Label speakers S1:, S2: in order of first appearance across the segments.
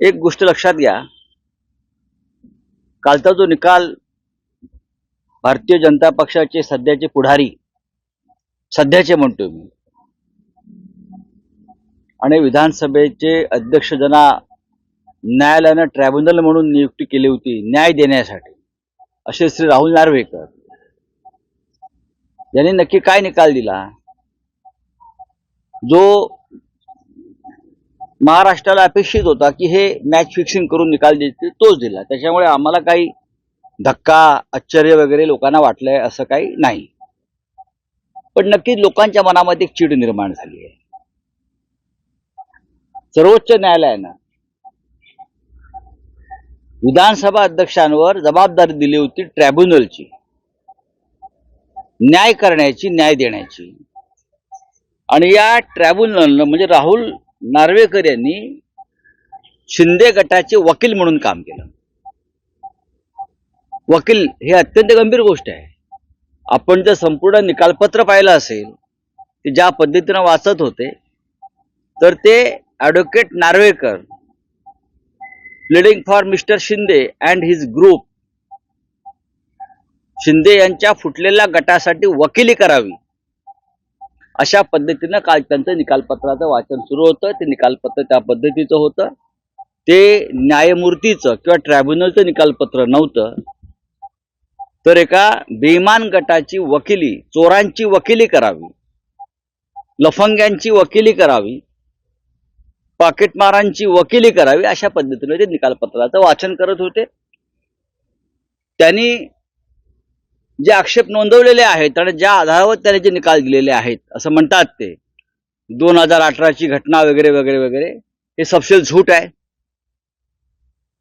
S1: एक गोष्ट लक्षात घ्या. कालचा जो निकाल भारतीय जनता पक्षाचे सध्याचे पुढारी सध्याचे म्हणतोय मी आणि विधानसभेचे अध्यक्ष जना न्यायालयानं ट्रायब्युनल म्हणून नियुक्ती केली होती न्याय देण्यासाठी असे श्री राहुल नार्वेकर यांनी नक्की काय निकाल दिला? जो महाराष्ट्राला अपेक्षित होता की हे मॅच फिक्सिंग करून निकाल देतील तोच दिला. त्याच्यामुळे आम्हाला काही धक्का आश्चर्य वगैरे लोकांना वाटलंय असं काही नाही. पण नक्कीच लोकांच्या मनामध्ये एक चीड निर्माण झाली आहे. सर्वोच्च न्यायालयानं विधानसभा अध्यक्षांवर जबाबदारी दिली होती ट्रायब्युनलची न्याय करण्याची न्याय देण्याची. आणि या ट्रायब्युनलनं म्हणजे राहुल नार्वेकर यांनी शिंदे गटाचे वकील म्हणून काम केलं. वकील हे अत्यंत गंभीर गोष्ट आहे. आपण जर संपूर्ण निकालपत्र पाहिलं असेल ते ज्या पद्धतीनं वाचत होते तर ते advocate Narwekar leading for mister Shinde and his group Shinde यांच्या फुटलेल्या गटासाठी वकिली करावी. अशा पद्धतीनं काल त्यांचं निकालपत्राचं वाचन सुरू होतं. ते निकालपत्र त्या पद्धतीचं होतं. ते न्यायमूर्तीचं किंवा ट्रायब्युनलचं निकालपत्र नव्हतं. तर एका बेईमान गटाची वकिली चोरांची वकिली करावी लफंग्यांची वकिली करावी पाकिटमारांची वकिली करावी अशा पद्धतीने ते निकालपत्राचं वाचन करत होते. त्यांनी जे आक्षेप नोंदवलेले आहेत आणि ज्या आधारावर त्याने जे निकाल दिलेले आहेत असं म्हणतात ते. दोन हजार अठराची घटना वगैरे वगैरे वगैरे हे सबशेल झूट आहे.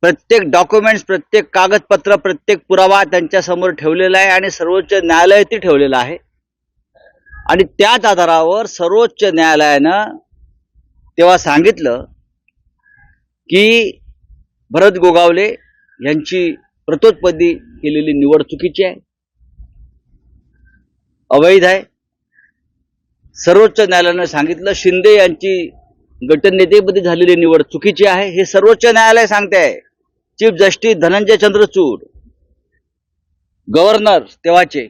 S1: प्रत्येक डॉक्युमेंट्स प्रत्येक कागदपत्र प्रत्येक पुरावा त्यांच्यासमोर ठेवलेला आहे आणि सर्वोच्च न्यायालयातही ठेवलेला आहे. आणि त्याच आधारावर सर्वोच्च न्यायालयानं तेव्हा सांगितलं की भरत गोगावले यांची प्रतोत्पदी केलेली निवड चुकीची आहे. अवैध आहे. सर्वोच्च न्यायालयानं सांगितलं शिंदे यांची गटनेतेपदी झालेली निवड चुकीची आहे. हे सर्वोच्च न्यायालय सांगते आहे. Chief justice Dhananjaya Chandrachud governor तेव्हाचे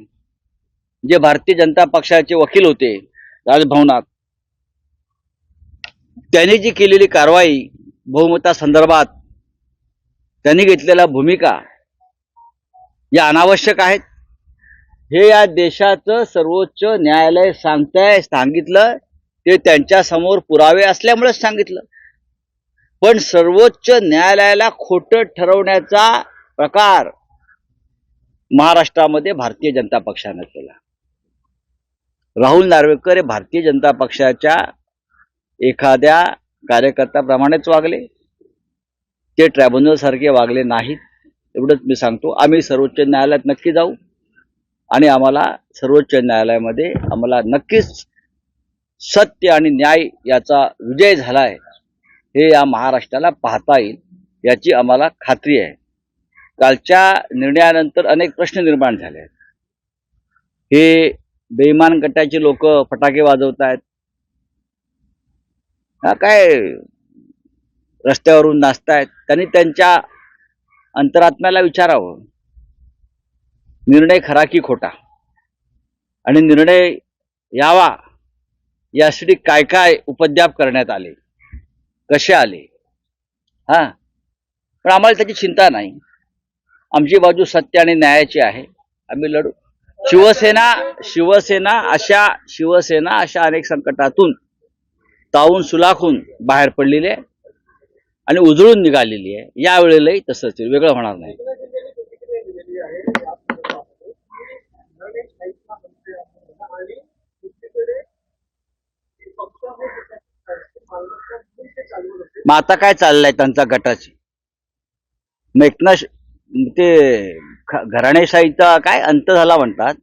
S1: जे भारतीय जनता पक्षाचे वकील होते राजभवनात. त्यांनी जी केलेली कारवाई बहुमता संदर्भात त्यांनी घेतलेल्या भूमिका या अनावश्यक आहेत. हे या देशाचं सर्वोच्च न्यायालय सांगताय सांगितलं ते त्यांच्यासमोर पुरावे असल्यामुळेच सांगितलं. पण सर्वोच्च न्यायालयाला खोटं ठरवण्याचा प्रकार महाराष्ट्रामध्ये भारतीय जनता पक्षानं केला. राहुल नार्वेकर हे भारतीय जनता पक्षाच्या एखाद्या कार्यकर्त्याप्रमाणेच वागले. ते ट्रायब्युनल सारखे वागले नाहीत एवढंच मी सांगतो. आम्ही सर्वोच्च न्यायालयात नक्की जाऊ. आणि आम्हाला सर्वोच्च न्यायालयामध्ये आम्हाला नक्कीच सत्य आणि न्याय याचा विजय झालाय हे या महाराष्ट्राला पाहता येईल याची आम्हाला खात्री आहे. कालच्या निर्णयानंतर अनेक प्रश्न निर्माण झाले आहेत. हे बेईमान गटाचे लोक फटाके वाजवत आहेत. हा काय रस्त्यावरून नाचतायत त्यांनी त्यांच्या अंतरात्म्याला विचारावं. निर्णय खरा की खोटा? आणि निर्णय यावा यासाठी काय काय उपद्याप करण्यात आले? कसे आले? हा? पण आम्हाला त्याची चिंता नाही. आमची बाजू सत्य आणि न्यायाची आहे. आम्ही लढू. शिवसेना शिवसेना अशा शिवसेना अशा अनेक संकटातून तावून सुलाखून बाहेर पडलेली आहे आणि उजळून निघालेली आहे. यावेळेलाही तसंच वेगळं होणार नाही. मग आता काय चाललंय त्यांचा गटाची मग ते घराणेशाहीचा काय अंत झाला म्हणतात.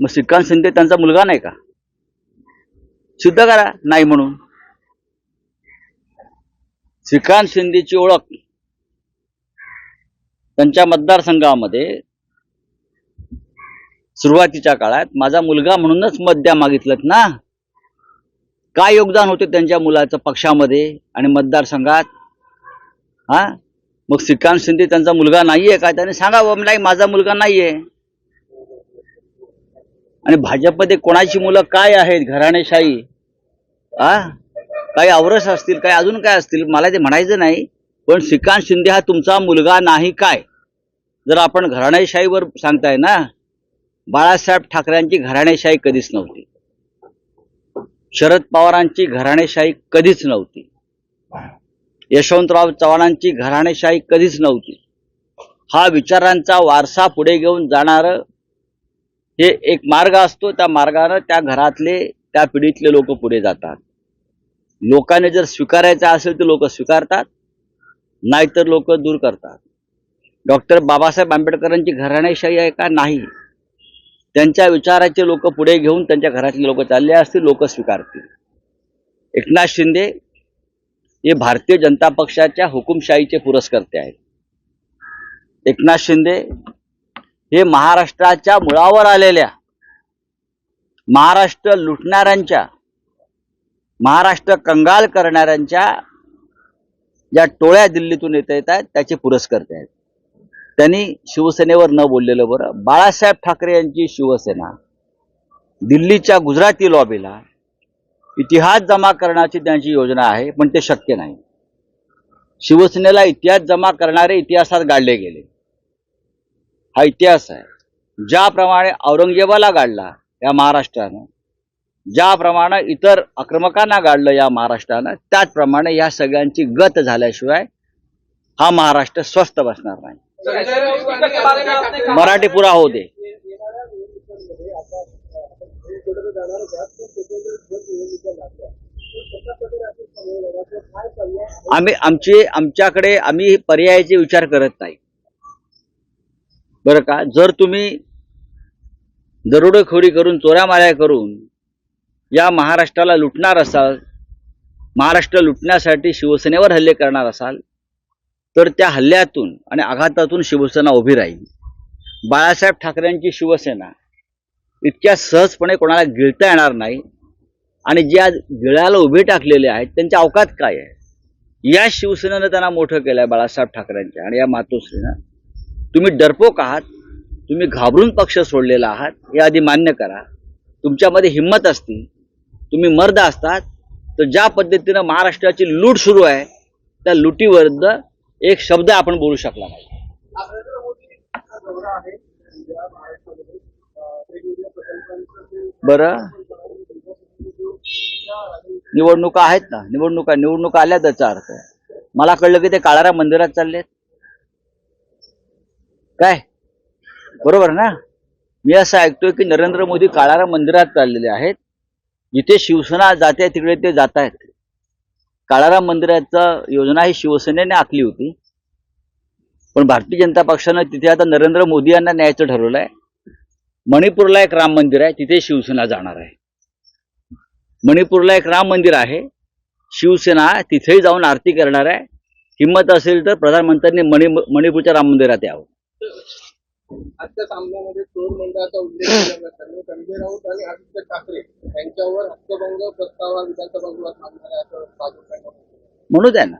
S1: मग श्रीकांत शिंदे त्यांचा मुलगा नाही का? सिद्ध करा नाही म्हणून. श्रीकांत शिंदेची ओळख. त्यांच्या मतदारसंघामध्ये सुरुवातीच्या काळात माझा मुलगा म्हणूनच मत द्या मागितलं ना. काय योगदान होते त्यांच्या मुलाचं पक्षामध्ये आणि मतदारसंघात? हा? मग श्रीकांत शिंदे त्यांचा मुलगा नाहीये का? त्याने सांगावं नाही माझा मुलगा नाहीये. आणि भाजपमध्ये कोणाची मुलं काय आहेत? घराणेशाही. आ काही आवरस असतील काही अजून काय असतील? मला ते म्हणायचं नाही पण श्रीकांत शिंदे हा तुमचा मुलगा नाही काय? जर आपण घराणेशाहीवर सांगताय ना बाळासाहेब ठाकरेंची घराणेशाही कधीच नव्हती. शरद पवारांची घराणेशाही कधीच नव्हती. यशवंतराव चव्हाणांची घराणेशाही कधीच नव्हती. हा विचारांचा वारसा पुढे घेऊन जाणारं हे एक मार्ग असतो. त्या मार्गानं त्या घरातले त्या पिढीतले लोक पुढे जातात. लोकांनी जर स्वीकारायचं असेल तर लोक स्वीकारतात नाहीतर लोक दूर करतात. डॉक्टर बाबासाहेब आंबेडकरांची घराणेशाही आहे का? नाही. त्यांच्या विचाराचे लोक पुढे घेऊन त्यांच्या घरातले लोक चालले असतील लोक स्वीकारतील. एकनाथ शिंदे हे भारतीय जनता पक्षाच्या हुकुमशाहीचे पुरस्कर्ते आहेत. एकनाथ शिंदे हे महाराष्ट्राच्या मुळावर आलेल्या महाराष्ट्र लुटणाऱ्यांच्या महाराष्ट्र कंगाल करणाऱ्यांच्या ज्या टोळ्या दिल्लीतून येत येत आहेत त्याचे पुरस्कर्ते आहेत. त्यांनी शिवसेनेवर न बोललेलं बरं. बाळासाहेब ठाकरे यांची शिवसेना दिल्लीच्या गुजराती लॉबीला इतिहास जमा करण्याची त्यांची योजना आहे पण ते शक्य नाही. शिवसेनेला इतिहास जमा करणारे इतिहासात गाडले गेले. हा इतिहास आहे. ज्याप्रमाणे औरंगजेबाला गाडला या महाराष्ट्रानं ज्याप्रमाणे इतर आक्रमकांना गाडलं या महाराष्ट्रानं त्याचप्रमाणे या सगळ्यांची गत झाल्याशिवाय हा महाराष्ट्र स्वस्थ बसणार नाही.
S2: मराठीपुरा राऊत
S1: मराठी पुरा होऊ दे. आम्ही आमचे आमच्याकडे आम्ही पर्यायाचे विचार करत नाही. बरं का? जर तुम्ही दरोडेखोरी करून चोऱ्यामाऱ्या करून या महाराष्ट्राला लुटणार असाल महाराष्ट्र लुटण्यासाठी शिवसेनेवर हल्ले करणार असाल तर त्या हल्ल्यातून आणि आघातातून शिवसेना उभी राहील. बाळासाहेब ठाकरेंची शिवसेना इतक्या सहजपणे कोणाला गिळता येणार नाही आणि जे आज गिळायला उभे टाकलेले आहेत त्यांच्या अवकात काय आहे? या शिवसेनेनं त्यांना मोठं केलं आहे बाळासाहेब ठाकरेंच्या आणि या मातोश्रीनं. तुम्ही डरपोक आहात तुम्ही घाबरून पक्ष सोडलेला आहात हे आधी मान्य करा. तुमच्यामध्ये हिंमत असती तुम्ही मर्द असतात तर ज्या पद्धतीनं महाराष्ट्राची लूट सुरू आहे त्या लुटीविरुद्ध एक शब्द आपण बोलू शकला नाही. बरं. निवडणुका आहेत ना. निवडणुका निवडणुका आल्या त्याचा अर्थ मला कळलं की ते काळाराम मंदिरात चाललेत. काय? बरोबर ना? मी असं ऐकतोय की नरेंद्र मोदी काळाराम मंदिरात चाललेले आहेत. जिथे शिवसेना जाते तिकडे ते जात आहेत काळाराम मंदिराचा योजना ही शिवसेनेने आखली होती. पण भारतीय जनता पक्षानं तिथे आता नरेंद्र मोदी यांना न्यायचं ठरवलं आहे. मणिपूरला एक राम मंदिर आहे तिथे शिवसेना जाणार आहे. मणिपूरला एक राम मंदिर आहे शिवसेना तिथेही जाऊन आरती करणार आहे. हिंमत असेल तर प्रधानमंत्र्यांनी मणि मणिपूरच्या राम मंदिरात यावं.
S2: आजच्या सामन्यामध्ये चोर मंडळाचा उल्लेख संजय राऊत आणि आदित्य ठाकरे यांच्यावर हक्कभंग प्रस्तावा विधानसभा गृहात मांडणार आहे असं
S1: म्हणू द्या ना.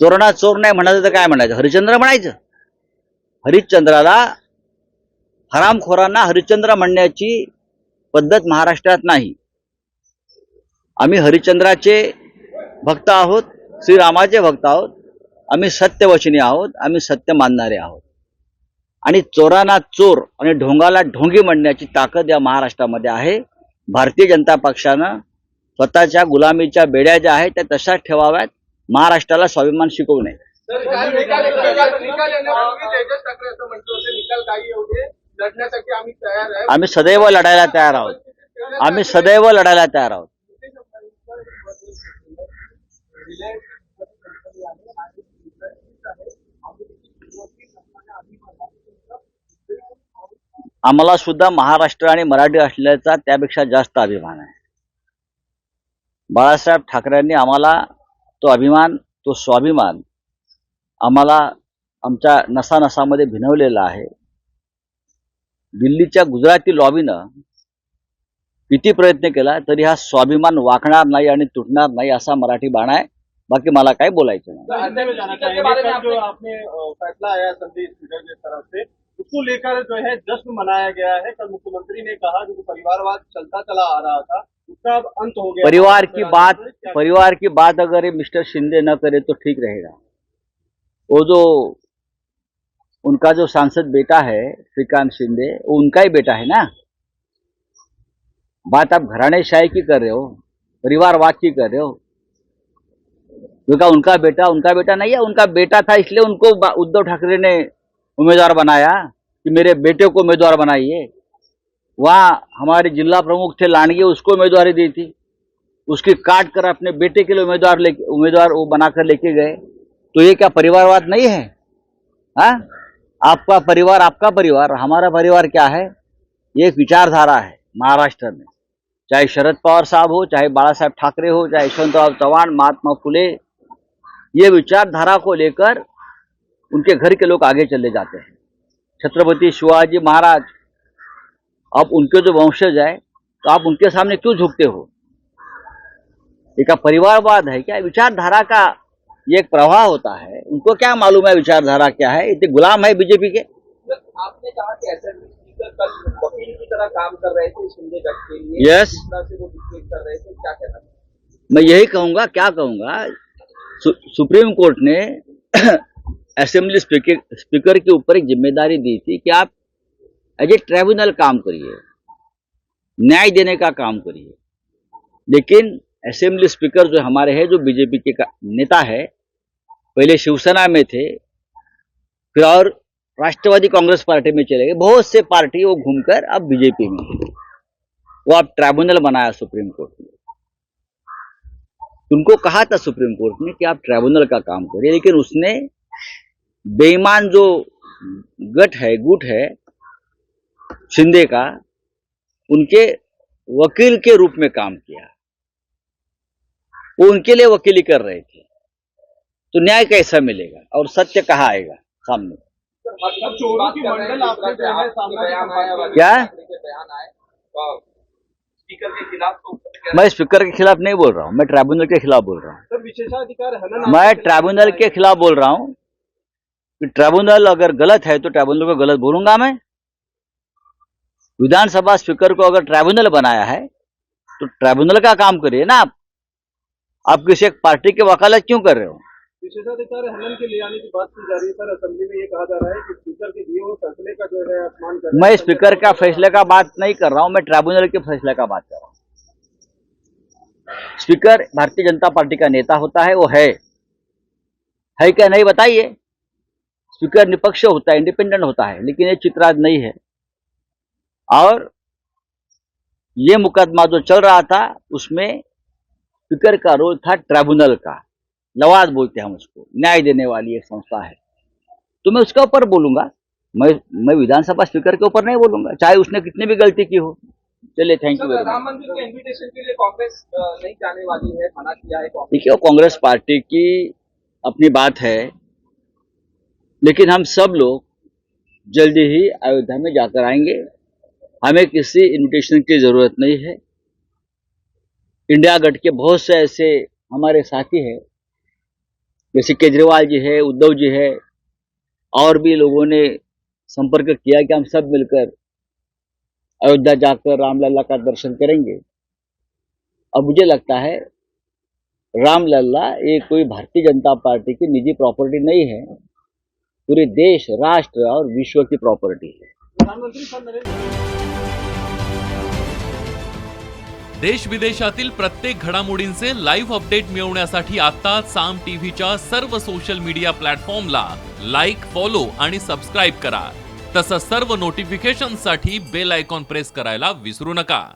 S1: चोरणा चोर नाही म्हणायचं तर काय म्हणायचं? हरिश्चंद्र म्हणायचं. हरिश्चंद्राला हरामखोरांना हरिश्चंद्र म्हणण्याची पद्धत महाराष्ट्रात नाही. आम्ही हरिश्चंद्राचे भक्त आहोत श्रीरामाचे भक्त आहोत आम्ही सत्यवचनी आहोत आम्ही सत्य मानणारे आहोत. आणि चोरांना चोर आणि ढोंगाला ढोंगी म्हणण्याची ताकद या महाराष्ट्रामध्ये आहे. भारतीय जनता पक्षानं स्वतःच्या गुलामीच्या बेड्या ज्या आहेत त्या तशाच ठेवाव्यात. महाराष्ट्राला स्वाभिमान शिकवू नये.
S2: आम्ही
S1: सदैव लढायला तयार आहोत. आम्ही सदैव लढायला तयार आहोत. आम्हाला सुद्धा महाराष्ट्र आणि मराठी असल्याचा त्यापेक्षा जास्त अभिमान आहे बाळासाहेब ठाकरेंनी आम्हाला तो अभिमान तो स्वाभिमान आम्हाला आमच्या नसानसामध्ये भिनवलेला आहे दिल्लीच्या गुजराती लॉबीनं किती प्रयत्न केला तरी हा स्वाभिमान वाकणार नाही आणि तुटणार नाही असा मराठी बाण आहे बाकी मला काय बोलायचं नाही
S2: उसको लेकर जो है जश्न मनाया गया है। कल मुख्यमंत्री ने कहा जो परिवारवाद चलता चला आ रहा था उसका अब अंत हो गया।
S1: परिवार की बात परिवार की बात अगर मिस्टर शिंदे न करे तो ठीक रहेगा। वो जो उनका जो सांसद बेटा है श्रीकांत शिंदे वो उनका ही बेटा है ना? बात आप घराने शाही की कर रहे हो परिवारवाद की कर रहे हो। क्योंकि उनका बेटा उनका बेटा नहीं है उनका बेटा था इसलिए उनको उद्धव ठाकरे ने उम्मीदवार बनाया कि मेरे बेटे को उम्मीदवार बनाइए। वहाँ हमारे जिला प्रमुख थे लांडगे उसको उम्मीदवारी दी थी। उसकी काट कर अपने बेटे के लिए उम्मीदवार लेके, उम्मीदवार वो बनाकर लेके गए। तो ये क्या परिवारवाद नहीं है? हाँ? आपका परिवार आपका परिवार, हमारा परिवार क्या है? ये एक विचारधारा है महाराष्ट्र में। चाहे शरद पवार साहब हो, चाहे बाला साहब ठाकरे हो, चाहे यशवंतराव चौहान, महात्मा फुले, ये विचारधारा को लेकर उनके घर के लोग आगे चले जाते हैं। छत्रपति शिवाजी महाराज अब उनके जो वंशज है तो आप उनके सामने क्यों झुकते हो? ये क्या परिवारवाद है क्या? विचारधारा का ये एक प्रवाह होता है। उनको क्या मालूम है विचारधारा क्या है? इतने गुलाम है बीजेपी के।
S2: आपने कहा कि की तरह काम कर रहे थे के लिए।
S1: Yes.
S2: से वो कर रहे थे क्या कहना
S1: मैं यही कहूँगा क्या कहूँगा? सु, सुप्रीम कोर्ट ने असेंबली स्पीकर स्पीकर के ऊपर एक ज़िम्मेदारी दी थी कि आप एज ए ट्राइब्यूनल काम करिए, न्याय देने का काम करिए। लेकिन असेंबली स्पीकर जो हमारे हैं, जो बीजेपी के नेता है, पहले शिवसेना में थे, फिर और राष्ट्रवादी कांग्रेस पार्टी में चले गए। बहुत से पार्टी वो घूमकर अब बीजेपी में वो अब ट्राइब्यूनल बनाया सुप्रीम कोर्ट ने उनको कहा था सुप्रीम कोर्ट ने कि आप ट्राइब्यूनल का काम करिए, लेकिन उसने बेईमान जो गट है गुट है शिंदे का उनके वकील के रूप में काम किया। वो उनके लिए वकीली कर रहे थे। तो न्याय कैसा मिलेगा? और सत्य कहाँ आएगा? सामने। क्या? मैं स्पीकर के खिलाफ नहीं बोल रहा हूँ मैं ट्राइब्यूनल के खिलाफ बोल रहा हूँ। मैं ट्राइब्यूनल के खिलाफ बोल रहा हूँ कि ट्राइब्यूनल अगर गलत है तो ट्राइब्यूनल को गलत बोलूँगा मैं। विधानसभा स्पीकर को अगर ट्राइब्यूनल बनाया है तो ट्राइब्यूनल का काम करिए ना आप। आप किसी एक पार्टी की वकालत क्यों कर रहे हो?
S2: विशेषाधिकार हनन के ले आने की बात की जा रही है सर असेंबली में ये कहा जा रहा है कि स्पीकर के दिए हुए फैसले का जो है अपमान कर
S1: मैं स्पीकर का फैसले का बात नहीं कर रहा हूँ मैं ट्राइब्यूनल के फैसले का बात कर रहा हूँ। स्पीकर भारतीय जनता पार्टी का नेता होता है वो है। है क्या नहीं बताइए। स्पीकर निपक्ष होता है इंडिपेंडेंट होता है लेकिन ये चित्राज नहीं है। और ये मुकदमा जो चल रहा था उसमें स्पीकर का रोल था ट्राइब्यूनल का। लवाद बोलते हैं हम उसको न्याय देने वाली एक संस्था है। तो मैं उसके ऊपर बोलूँगा मैं मैं विधानसभा स्पीकर के ऊपर नहीं बोलूँगा चाहे उसने कितनी भी गलती की हो। चलिए थैंक यू मच
S2: प्रधानमंत्री के इन्विटेशन के लिए कांग्रेस नहीं जाने वाली है मना किया है
S1: देखिए कांग्रेस पार्टी की अपनी बात है लेकिन हम सब लोग जल्दी ही अयोध्या में जाकर आएँगे। हमें किसी इनविटेशन की ज़रूरत नहीं है। इंडिया गठ के बहुत से ऐसे हमारे साथी हैं, जैसे केजरीवाल जी है, उद्धव जी है, और भी लोगों ने संपर्क किया कि हम सब मिलकर अयोध्या जाकर रामलला का दर्शन करेंगे। अब मुझे लगता है, रामलला ये कोई भारतीय जनता पार्टी की निजी प्रॉपर्टी नहीं है। पूरे देश राष्ट्र और विश्व की प्रॉपर्टी है।
S3: देश विदेशातील प्रत्येक घडामोडींचे लाईव्ह अपडेट मिळवण्यासाठी आता साम टीव्हीच्या सर्व सोशल मीडिया प्लॅटफॉर्मला लाईक फॉलो आणि सबस्क्राईब करा. तसंच सर्व नोटिफिकेशनसाठी बेल आयकॉन प्रेस करायला विसरू नका.